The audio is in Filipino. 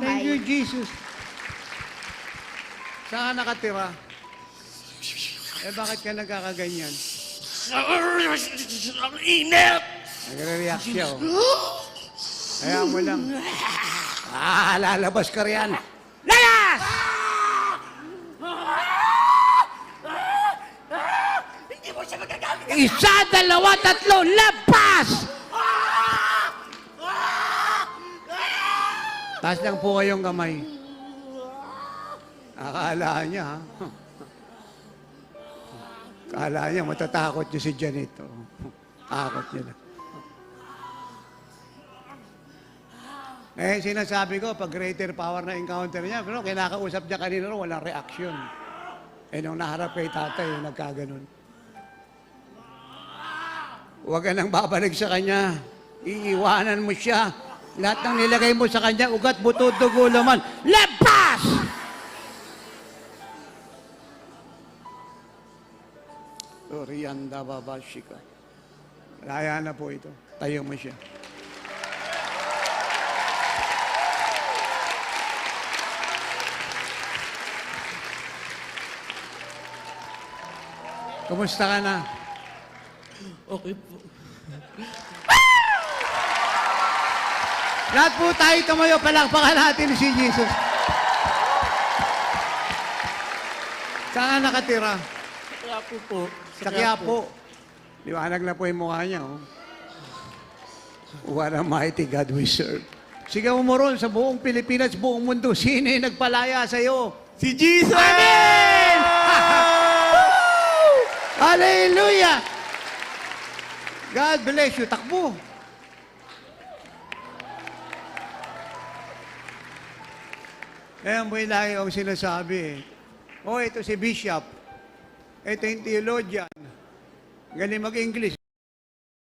Thank you, buhay. Jesus. Saan ka nakatira? Eh, bakit ka nagkakaganyan? Ang init! Nagre-react siya, oh. Kaya mo lang. Ah, lalabas ka riyan. Layas! Hindi mo siya magagamit! Isa, dalawa, tatlo, labas! Taas lang po kayong kamay. Akala niya, ha? Akala niya, matatakot niyo si Janito. Takot niya lang. Eh, sinasabi ko, pag greater power na encounter niya, pero kinakausap niya kanina, walang reaction. Eh, nung naharap kay tatay, nagkaganon. Huwag ka nang babalik sa kanya. Iiwanan mo siya. Lahat ng nilagay mo sa kanya, ugat, buto, dugo, laman. Labas! Orianda babashika. Kaya na po ito. Tayo mo siya. Kumusta ka na? Okay po. Lahat po tayo tumayo, palakpakan natin si Jesus. Saan ka nakatira? Kaya po po. Sa Quiapo. Liwanag na po yung mukha niya. Oh. What a mighty God we serve. Sigaw mo ron sa buong Pilipinas, buong mundo. Sino yung nagpalaya sa iyo? Si Jesus! Amen! Hallelujah! God bless you. Takbo. Ayan mo yung lagi ang sinasabi. eh. Oh, ito si Bishop. Ito yung theologian. Galing mag-English.